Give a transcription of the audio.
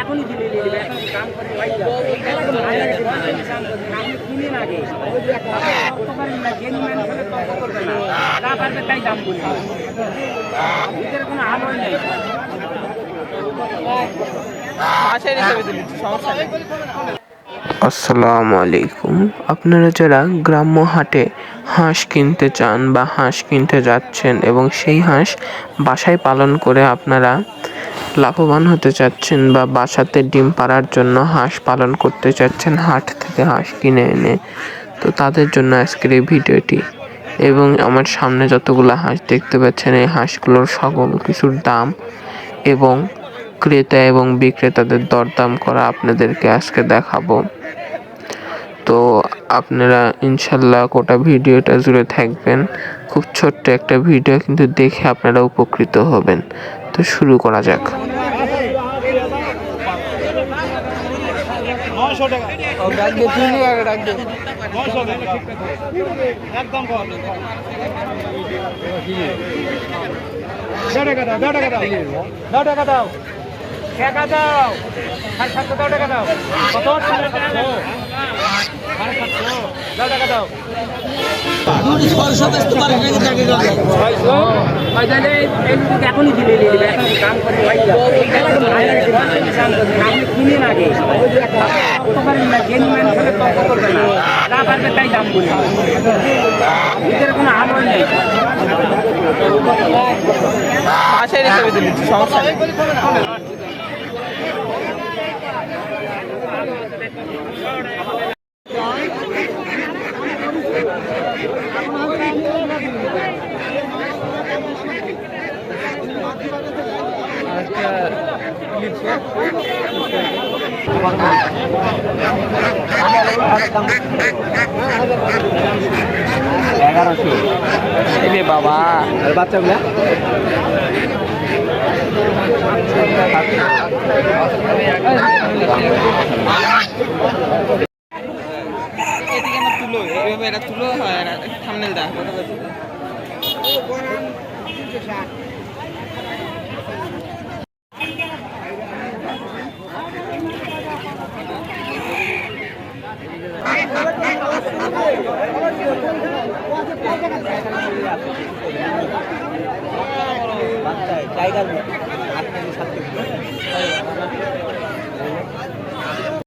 এখনই দিলে দিলে এখন কাম করে ভাই কিনে না আগে করতে পারেন না জেন ম্যান করে তর্ক করবে না যা পারবে তাই দাম বলবে এদের কোনো হাল হয় নাই। আসসালামু আলাইকুম। আপনারা যারা গ্রাম্য হাটে হাঁস কিনতে চান বা হাঁস কিনতে যাচ্ছেন এবং সেই হাঁস বাসায় পালন করে আপনারা লাভবান হতে চাচ্ছেন বা বাসাতে ডিম পাড়ার জন্য হাঁস পালন করতে চাচ্ছেন, হাট থেকে হাঁস কিনে এনে, তো তাদের জন্য আজকের এই ভিডিওটি। এবং আমার সামনে যতগুলো হাঁস দেখতে পাচ্ছেন, এই হাঁসগুলোর সকল কিছুর দাম এবং ক্রেতা এবং বিক্রেতাদের দরদাম করা আপনাদেরকে আজকে দেখাবো। তো আপনারা ইনশাল্লাহ গোটা ভিডিওটা জুড়ে থাকবেন। খুব ছোট্ট একটা ভিডিও কিন্তু দেখে আপনারা উপকৃত হবেন। তো শুরু করা যাক। দাও। টাকা দাও দাও টাকা দাও টাকা দাও। সাড়ে সাতশো। দাও টাকা দাও। কত সাড়ে সাতশো সাড়ে সাতশো দাও টাকা দাও এখনই দিলে কাম করে কিনে না আগে। না জেন ম্যান করে তর্ক করবে না। যা পারবে তাই দাম বলবে এদের কোনো হাল হয় নাই। বাবা। আর বাচ্চাগুলা এদিকে তুলো এভাবে এটা তুলো থামনেল দা টাইগার